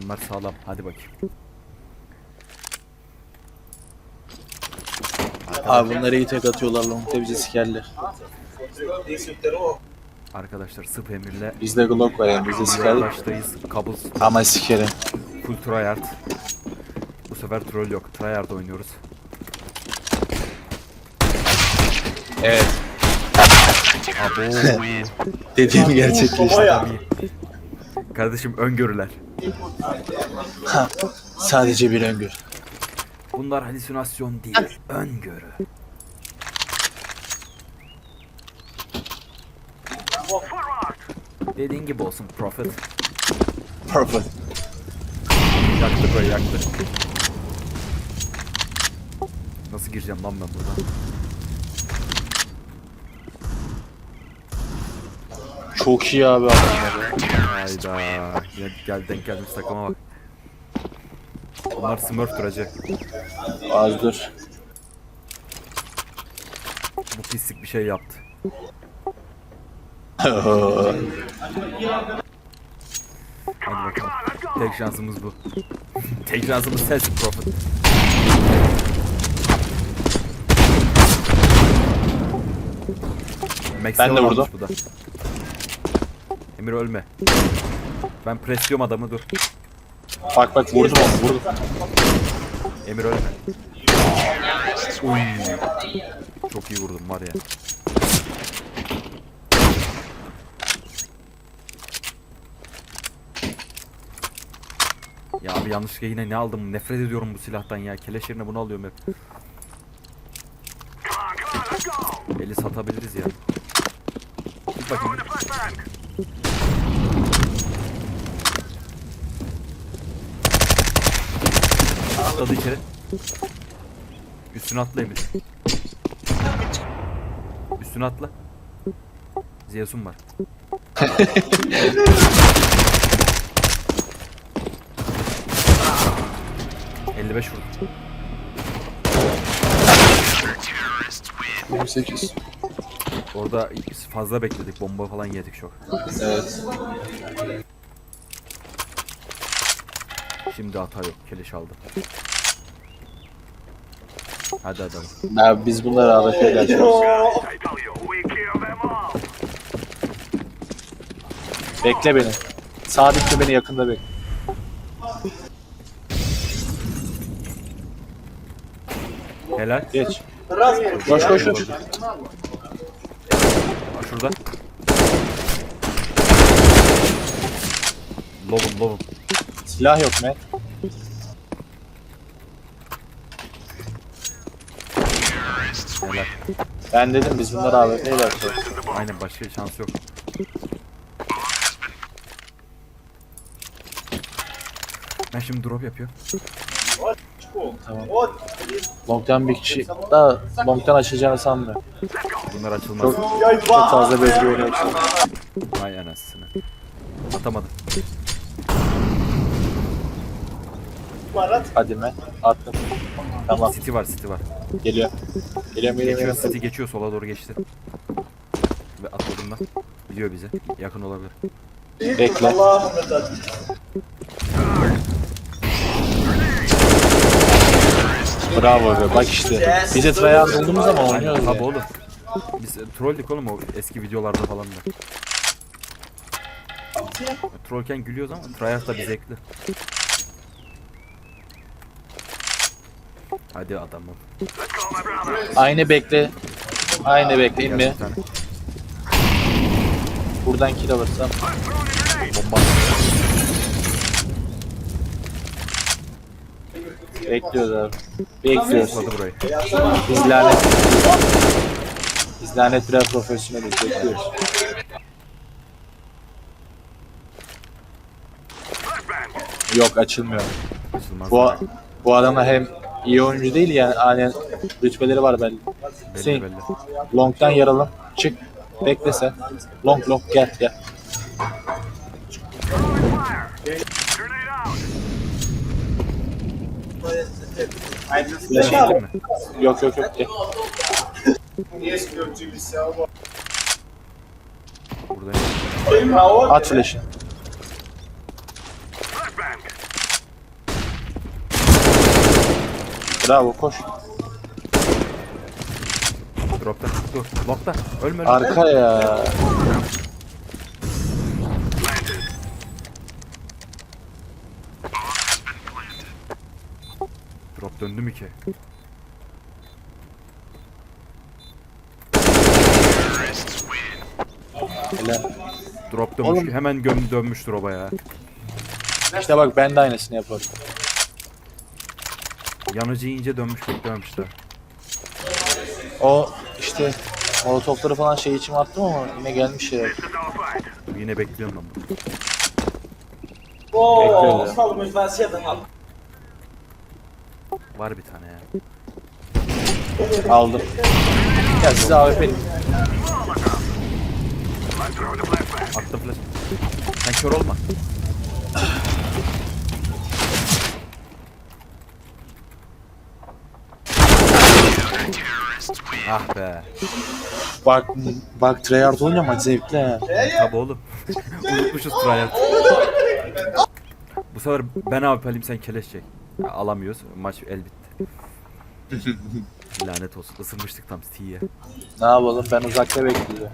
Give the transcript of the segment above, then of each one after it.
Adamlar sağlam. Hadi bakayım. Abi bunları iyi tek atıyorlar long'da bizi sikerler. Arkadaşlar sıp emirle Bizde Glock var yani bizde sikerler. baştayız. Kabus Ama sikerim. full tryhard. Bu sefer troll yok. Tryhard oynuyoruz. Evet. Abo. Dediğim gerçekleşti. iyi. Kardeşim öngörüler. Sadece bir öngör. Bunlar halüsinasyon değil. Öngörü. Dediğin gibi olsun Prophet. Perfect. Yaktı böyle yaktı. Nasıl gireceğim lan ben buradan? Çok iyi abi adamlar ya. Hayda. Gel, gel denk gelmiş takıma bak. Bunlar Smurf hacı. Az dur. Bu pislik bir şey yaptı. Hadi bakalım. Tek şansımız bu. Tek şansımız sensin Prophet. De varmış vurdum. Bu da. Emir ölme. Ben presliyorum adamı dur. bak bak vurdum onu vurdum. Emir ölme. Uy. Çok iyi vurdum var ya. Ya abi yanlışlıkla yine ne aldım? Nefret ediyorum bu silahtan ya. Keleş yerine bunu alıyorum hep. Eli satabiliriz ya. Atladı içeri. Üstüne atla Emir. Üstüne atla. Zeus'un var. ...55 vurdum. 28. Orada fazla bekledik. Bomba falan yedik çok. Evet. Şimdi hata yok. Keleş aldım. Hadi adam. Ya biz bunları AWP'yle açıyoruz. Bekle beni. Sabitle beni yakında bekle. Helal. Geç. Koş koş koş. Ha, şurada. Lovum lovum. Silah yok Matt. Helal. Ben dedim biz bunları AWP'yle açıyoruz. Aynen başka şans yok. Ben şimdi drop yapıyorum. Long'dan bir kişi daha Long'dan açacağını sanmıyorum. Bunlar açılmaz. Çok, çok fazla bezgi oynuyor. Vay anasını. Atamadım. Hadi Matt. Attım. Tamam City var city var. geliyor. Geliyor geliyor. Geçiyor city geçiyor sola doğru geçti. Ve atladım ben. Biliyor bizi. Yakın olabilir. Bekle. Bravo be bak işte. Bize tryhard olduğumuz zaman oynuyoruz Tabi ya. oğlum. Biz e, trolldik oğlum o eski videolarda falan da. Trollken gülüyoruz ama tryhard da bir zevkli. Hadi adamım. Aynı bekle. Aynı bekle inme. tane. Buradan kill alırsam. Bomba. Bekliyoruz abi. Bekliyoruz. Burayı. Biz lanet. Biz lanet birer profesyoneliz. Bekliyoruz. Yok açılmıyor. Açılmaz. Bu, bu adamlar hem iyi oyuncu değil yani hani rütbeleri var belli. belli Hüseyin, belli. Long'dan yaralım. Çık. Bekle sen. Long long gel gel. Flash mi? Yok yok yok. Gel. Buradayım. At flash'ı. Bravo koş. Dropta. Dur. Lockta. Ölme ölme. Arka ya. Drop döndü mü ki? Helal. Drop dönmüş. Oğlum. Hemen göm dönmüş drop'a ya. İşte bak ben de aynısını yaparım. Yanıcı ince dönmüş beklememişler. O işte molotofları falan şey için attım ama yine gelmiş ya. Dur, Yine bekliyorum ben bunu. Bekliyorum ya. Mas vai ser danado. Var bir tane ya. Aldım. Ya size AWP Attım flash. Sen kör olma. ah be. Bak bak Treyarch olunca maç zevkli ha. Tabi oğlum. Unutmuşuz tryhard. Bu sefer ben abi alayım sen keleş çek. Ya, alamıyoruz. Maç el bitti. Lanet olsun. Isırmıştık tam T'ye. Ne yapalım ben uzakta bekliyorum.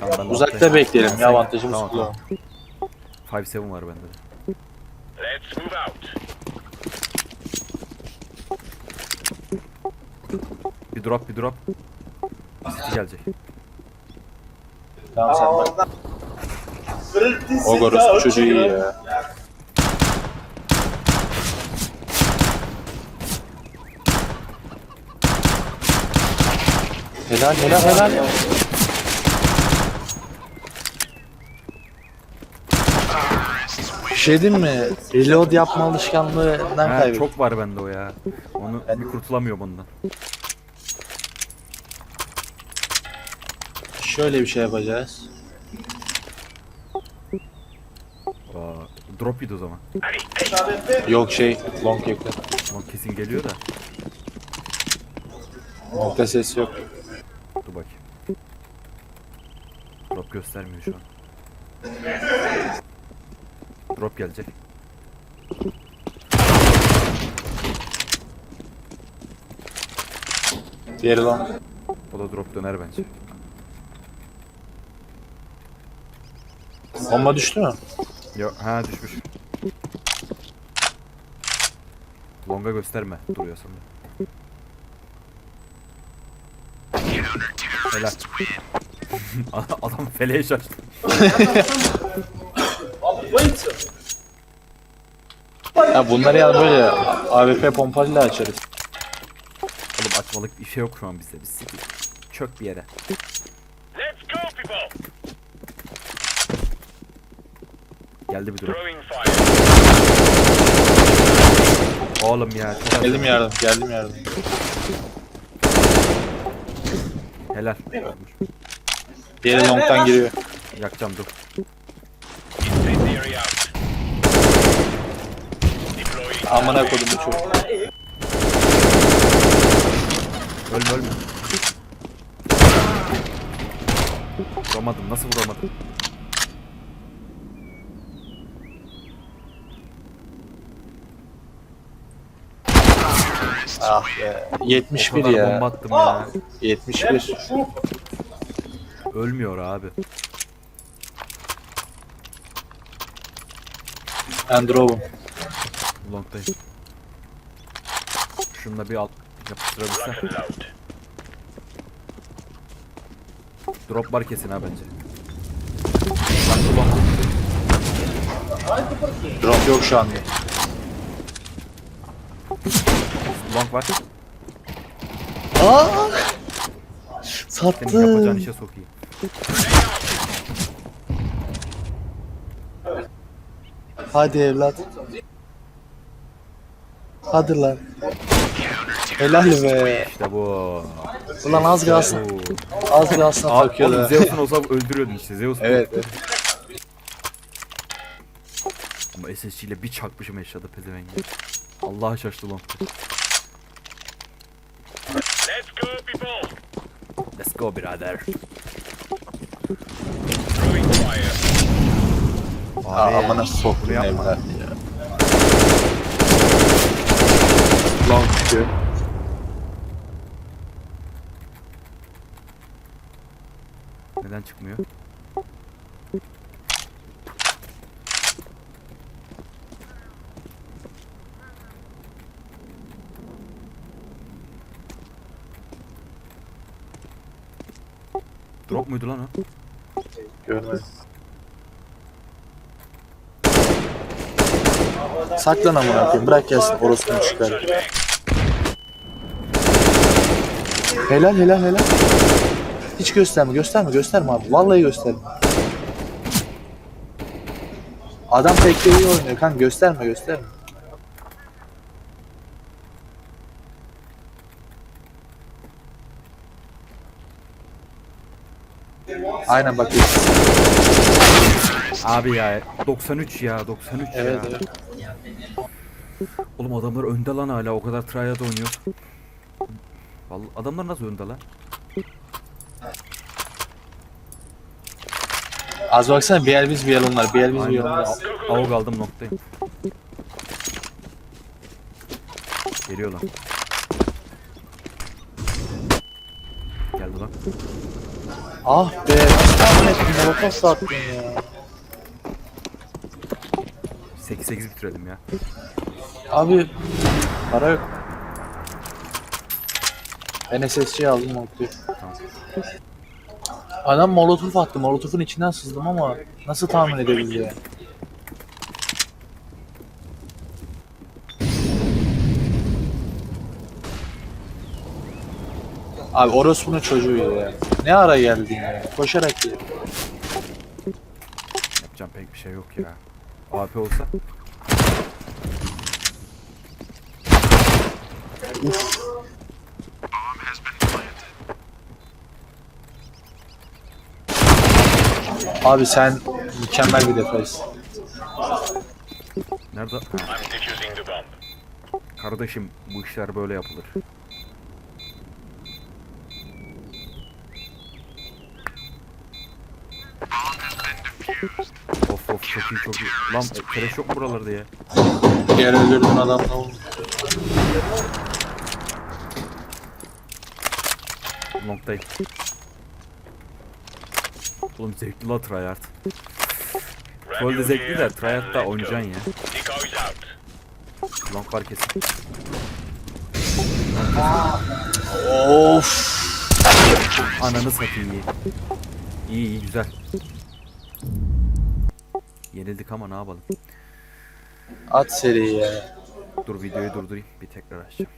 Tamam, ben Uzakta bekleyelim ya avantajımız tamam, kullanalım. tamam. 5-7 var bende de. Let's move out. Bir drop bir drop. City gelecek. Tamam sen bak. Ogorus bu çocuğu iyi ya. Helal helal helal. Bir şey diyeyim mi? Reload yapma alışkanlığından Ha, kaybettim. çok var bende o ya. Onu bir kurtulamıyorum ondan. Şöyle bir şey yapacağız. Aa, drop yedi o zaman. Yok şey long yakın. Ama kesin geliyor da. Nokta ses yok. Dur bakayım. Drop göstermiyor şu an. Drop gelecek. Diğeri long. O da drop döner bence. Bomba düştü mü? Yok, ha düşmüş. Longa gösterme duruyor sonra. Helal. Adam feleğe şaştı. Ya bunları ya böyle AWP pompalıyla açarız. Oğlum açmalık bir şey yok şu an bizde. Biz sikik. Çök bir yere. Let's go, people. Geldi bir fire. Oğlum ya. Çok. Geldim yardım, geldim yardım. Helal. Diğeri long'tan giriyor. Yakacağım dur. Amına kodum bu çocuk. Ölme ölme. Vuramadım. Nasıl vuramadım? Ah be. O 71 kadar ya. bomba attım ya. 71. Ölmüyor abi. Androv'um. Long'dayım. Şununla bir alt yapıştırabilsem. Drop var kesin ha bence. Drop yok şu anda. Long var. Aa! Senin yapacağın Sattım. işe sokayım. Hadi evlat. Hadi lan. Helal be. İşte bu. Ulan az kalsın. Az kalsın Abi, takıyordu. oğlum Zeus'un olsa öldürüyordun işte. Zeus bu. Evet. evet. Ama SSG ile bir çakmışım eşyada pezevengi. Allah'a şaştı long. Let's go people. Let's go birader. Throwing fire. Aa, amına soktum ya. Lan çıkıyor. Neden çıkmıyor? Drop muydu lan o? Görmedim. Saklan amına koyayım. Bırak gelsin orosunu çıkar. Helal helal helal. Hiç gösterme gösterme gösterme abi. Vallahi gösterme. Adam tek iyi oynuyor kan gösterme gösterme. Aynen bak. Abi ya 93 ya 93 Evet ya. evet. Oğlum adamlar önde lan hala o kadar tryhard oynuyor. Vallahi adamlar nasıl önde lan? Az baksana bir el biz bir el onlar. Bir el biz bir el onlar. Avuk aldım noktayım. Geliyor lan. Geldi lan. Ah be nasıl tahmin ettin? Molotof sattın ya. 8-8 bitirelim ya. Abi para yok. Ben SSC aldım Molotov. Tamam. Adam molotof attı. Molotofun içinden sızdım ama nasıl tahmin edebildi ya? Abi orospunun çocuğu ya. Ne ara geldin ya? Koşarak ya. Yapacağım pek bir şey yok ya. AP olsa. Abi sen mükemmel bir defaysın. Nerede? Kardeşim bu işler böyle yapılır. Of of çok iyi çok iyi. Lan kereş yok mu buralarda ya? Yer öldürdün adam ne oldu? Long'dayım. Oğlum zevkli la tryhard. Troll de zevkli de tryhard'da oynayacaksın ya. Long var kesin. Of. Ananı satayım iyi. İyi iyi güzel. Yenildik ama ne yapalım. At seri ya. Dur videoyu durdurayım bir tekrar açacağım.